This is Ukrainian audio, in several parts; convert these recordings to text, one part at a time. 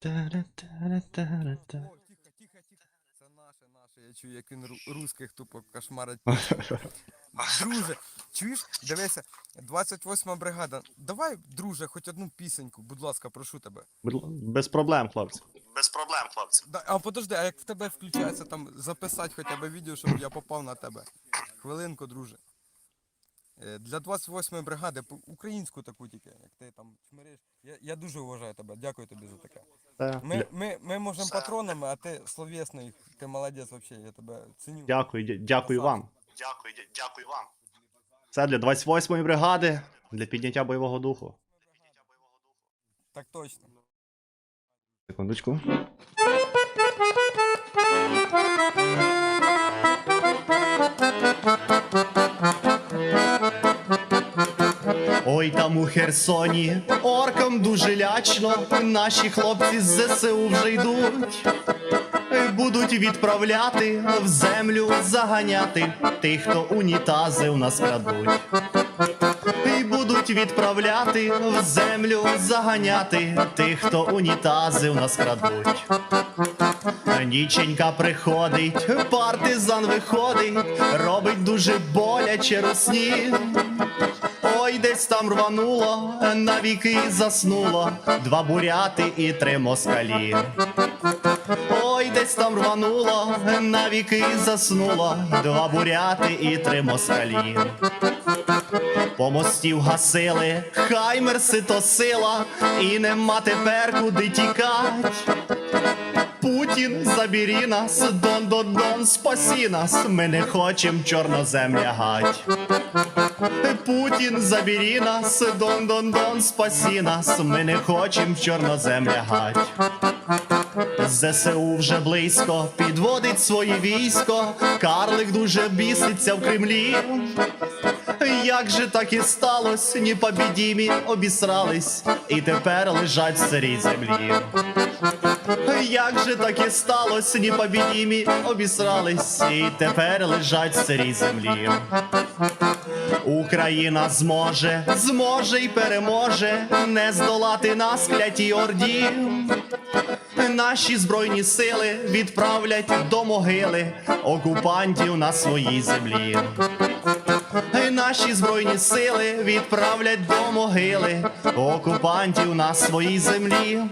Та-ра-та-ра-та-ра-та. О, тихо, тихо, тихо. Це наше, наше. Я чую, як він ру- русських тупо кошмарить. Друже, чуєш? Дивися, 28 бригада. Давай, друже, хоч одну пісеньку, будь ласка, прошу тебе. Будь л- Без проблем, хлопці. Без проблем, хлопці. Да, а подожди, а як в тебе включається там записати хоча б відео, щоб я попав на тебе. Хвилинку, друже. Е, Для 28 бригади, по- українську таку тільки, як ти там чмириш. Я, я дуже вважаю тебе, дякую тобі за таке. Ми, ми, ми можемо патронами, а ти словесний, ти молодець взагалі, я тебе ціню. Дякую, дя- дякую вам. Дякую, дя- дякую вам. Це для 28-ї бригади, для підняття бойового духу. Так точно. Секундочку. Ой, там у Херсоні оркам дуже лячно, наші хлопці з ЗСУ вже йдуть. Будуть відправляти в землю заганяти тих, хто унітази у нас крадуть. І будуть відправляти в землю заганяти тих, хто унітази у нас крадуть. Ніченька приходить, партизан виходить, робить дуже боляче русні. Ой, десь там рвануло, навіки заснуло, два буряти і три москалі. Ой, десь там рвануло, навіки заснуло, два буряти і три москалі. По мостів гасили, хаймерси то сила, і нема тепер куди тікать. Путін, забері нас, дон дон дон, спасі нас, ми не хочем чорнозем лягать. Путін, забері нас, дон дон дон, спасі нас, ми не хочем в чорнозем лягать. ЗСУ вже близько підводить своє військо, карлик дуже біситься в Кремлі. Як же так і сталось, непобідімі обісрались, і тепер лежать в сирій землі. Як же так і сталось, непобідімі обісрались, і тепер лежать в сирій землі. Україна зможе, зможе і переможе не здолати нас клятій орді. Наші збройні сили відправлять до могили окупантів на своїй землі. Наші збройні сили відправлять до могили окупантів на своїй землі.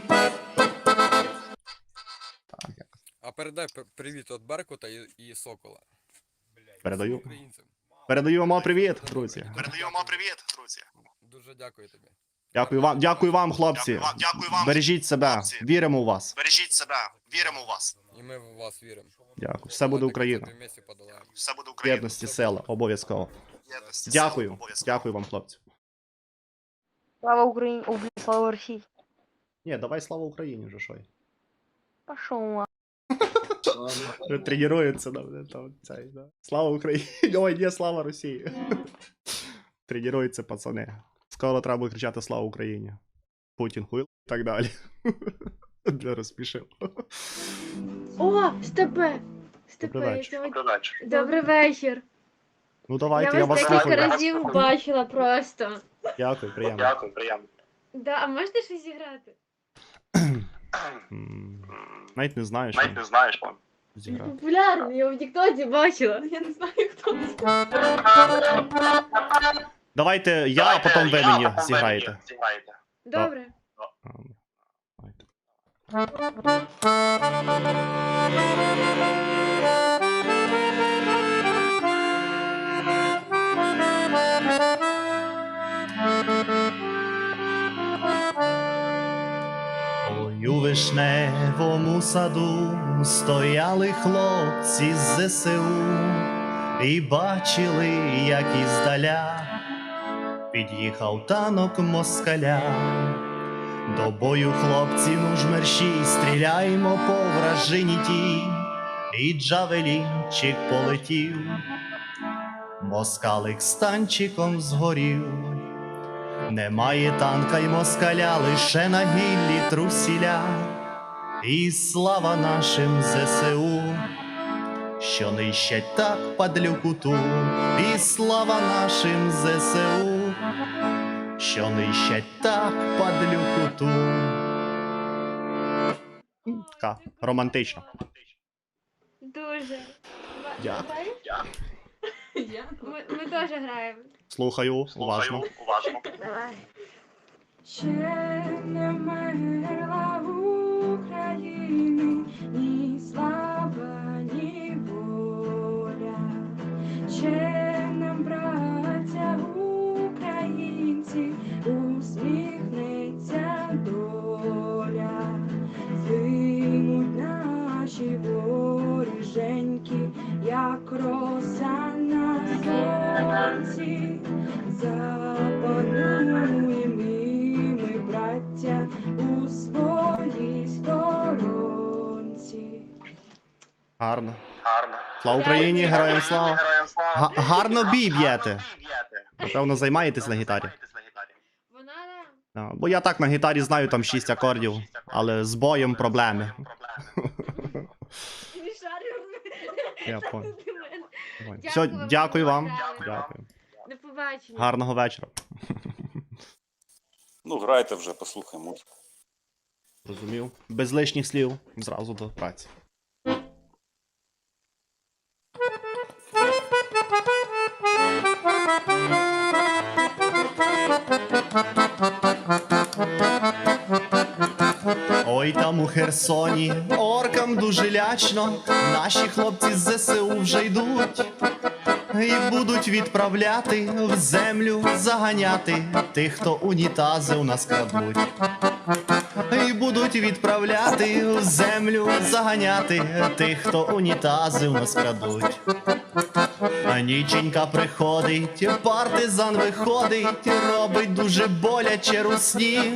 А передай привіт від Беркута і, і Сокола. Передаю. Українцям. Передаю вам привіт, друзі. Передаємо привіт, друзі. Дуже дякую тобі. Дякую вам, дякую вам, хлопці. Дякую вам, дякую вам. Бережіть себе, хлопці. віримо у вас. Бережіть себе, віримо в вас. І ми в вас віримо. Дякую. Все буде Україна. Все буде Україна. Єдності сила, обов'язково. Єдності, сила, Дякую. обов'язково. Дякую вам, хлопці. Слава Україні, о, блін, слава Росії. Ні, давай слава Україні вже що. й. Пошов. Тренується там, там цей, да. Слава Україні. Ой, ні, слава Росії. Тренуються пацани. Скоро треба буде кричати Слава Україні. Путін хуй і так далі. Для розпішив. О, степе! Степе, Добрий я вечір. сьогодні... Добрий вечір. Добрий вечір. Ну давайте, я я вас вас декілька слухаю. разів бачила просто. Дякую, приємно. Дякую, приємно. Да, а можете щось зіграти? М, Навіть не знаю, що Навіть не знаєш, пан. зіграти. Популярний, я в Тіктоці бачила. Я не знаю, хто це. Давайте я, а потім ви мені зіграєте. Добре. Ой, у вишневому саду стояли хлопці з ЗСУ і бачили, як іздаля під'їхав танок москаля. До бою хлопці, ну ж мерщій, стріляємо по вражині ті, і джавелінчик полетів, москалик з танчиком згорів. Немає танка й москаля, лише на гіллі трусіля, і слава нашим ЗСУ, що нищать так падлюку ту, і слава нашим ЗСУ, що нищать так падлюку ту. Така романтична. Дуже. Дякую. Ми, ми теж граємо. Слухаю, уважно. уважно. Давай. Ще не вмерла в Україні ні слава, як роса на сонці. Запануємо і ми, браття, у своїй сторонці. Гарно. Гарно. Слава Україні, героям слава. Слава. Га- гарно бій б'єте. Напевно, займаєтесь на гітарі. Вона А, Бо я так на гітарі знаю там 6 акордів, але з боєм проблеми. Проблеми. не шарю. Я понял. Дякую Все, вам, дякую вам. Дякую. До побачення. Гарного вечора. Ну, грайте вже, послухай музику. Розумів. Без лишніх слів. Зразу до праці. У Херсоні, оркам дуже лячно, наші хлопці з ЗСУ вже йдуть. І будуть відправляти в землю заганяти тих, хто унітази у нас крадуть. І будуть відправляти в землю заганяти тих, хто унітази у нас крадуть. Ніченька приходить, партизан виходить, робить дуже боляче русні.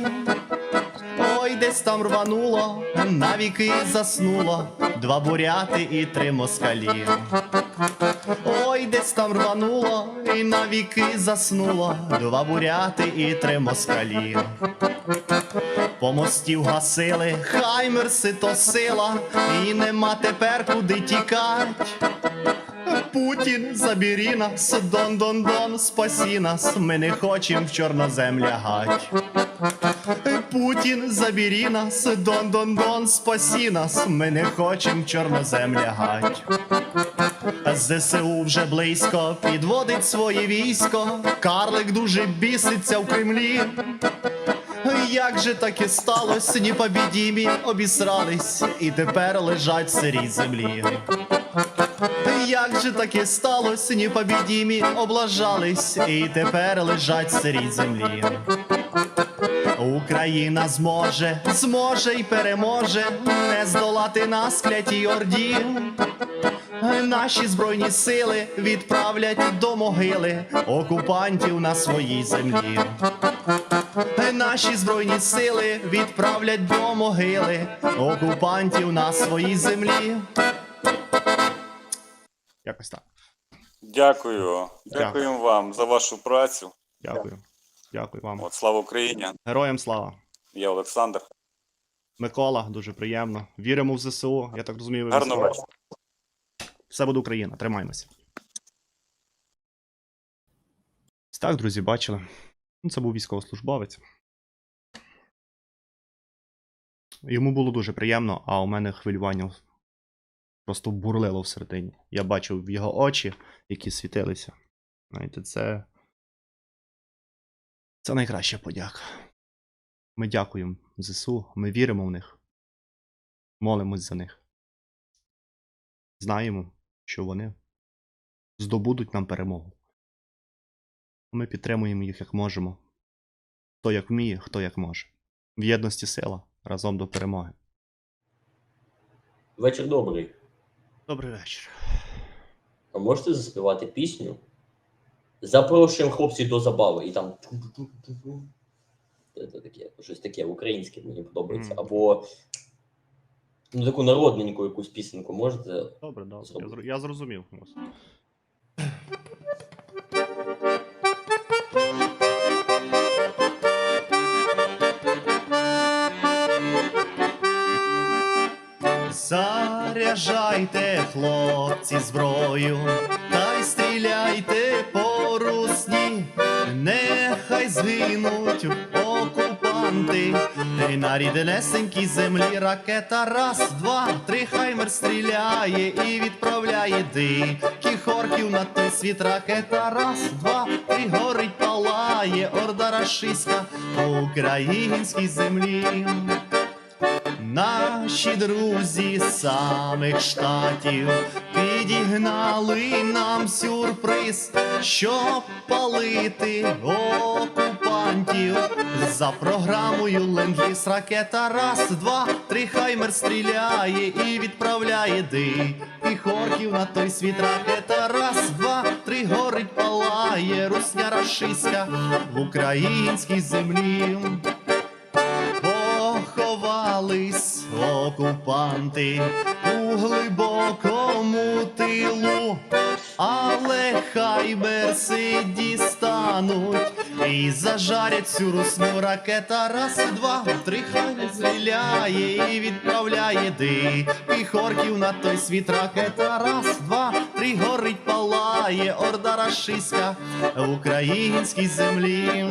Ой, десь там рвануло, навіки заснуло, два буряти і три москалі. Ой, десь там рвануло, і навіки заснуло, два буряти і три москалі. По мостів гасили, хаймерси то сила, і нема тепер куди тікать. Путін, забері нас, дон дон дон, спасі нас, ми не хочем в чорнозем лягать. Путін, забері нас, дон дон дон, спасі нас, ми не хочем в чорнозем лягать. ЗСУ вже близько підводить своє військо, карлик дуже біситься в Кремлі. Як же таке сталося, непобідімі обісрались і тепер лежать в сирій землі. Як же таке сталося, непобідімі облажались і тепер лежать в землі. Україна зможе, зможе і переможе не здолати нас клятій орді. Наші збройні сили відправлять до могили окупантів на своїй землі. Наші збройні сили відправлять до могили окупантів на своїй землі. Якось так. Дякую. Дякуємо вам за вашу працю. Дякую. Дякую вам. От, слава Україні! Героям слава. Я Олександр. Микола, дуже приємно. Віримо в ЗСУ. Я так розумію, ви вечора. Все буде Україна, тримаємося. Так, друзі, бачили. Ну, Це був військовослужбовець. Йому було дуже приємно, а у мене хвилювання просто бурлило всередині. Я бачив в його очі, які світилися. Знаєте, це. Це найкраща подяка. Ми дякуємо ЗСУ, ми віримо в них, молимось за них. Знаємо, що вони здобудуть нам перемогу. Ми підтримуємо їх як можемо. Хто як вміє, хто як може. В єдності сила разом до перемоги. Вечір добрий. Добрий вечір. А можете заспівати пісню? Запрошуємо хлопців до забави і там. Це таке, щось таке українське мені подобається. Або ну, таку народненьку якусь пісеньку можете. Добре, добре. Я, зр- я зрозумів вас. Хлопці, зброю, та й стріляйте по русні, нехай згинуть окупанти, І на ріднесенькій землі ракета раз, два, три хаймер стріляє і відправляє диких орків на той світ. Ракета раз, два, три горить, палає, орда рашиська по українській землі. Наші друзі з самих штатів підігнали нам сюрприз, щоб палити окупантів. За програмою Ленд-Ліз ракета раз, два, три хаймер стріляє і відправляє диких орків на той світ. Ракета раз, два, три горить, палає, русня рашиська в українській землі. Поховались окупанти у глибокому тилу, але хай берси дістануть і зажарять всю русню ракета. Раз, два, три, хай стріляє і відправляє диких орків на той світ. Ракета. Раз, два, три, горить, палає, орда рашиська в українській землі.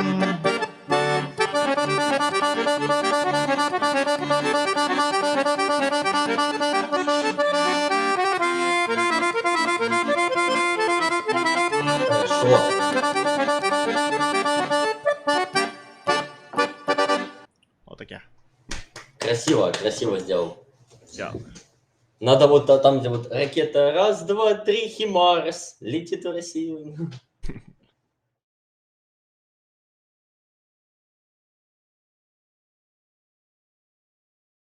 Красиво, красиво сделал. Все. Надо вот та- там, где вот ракета раз, два, три, Химарс, летит в Россию.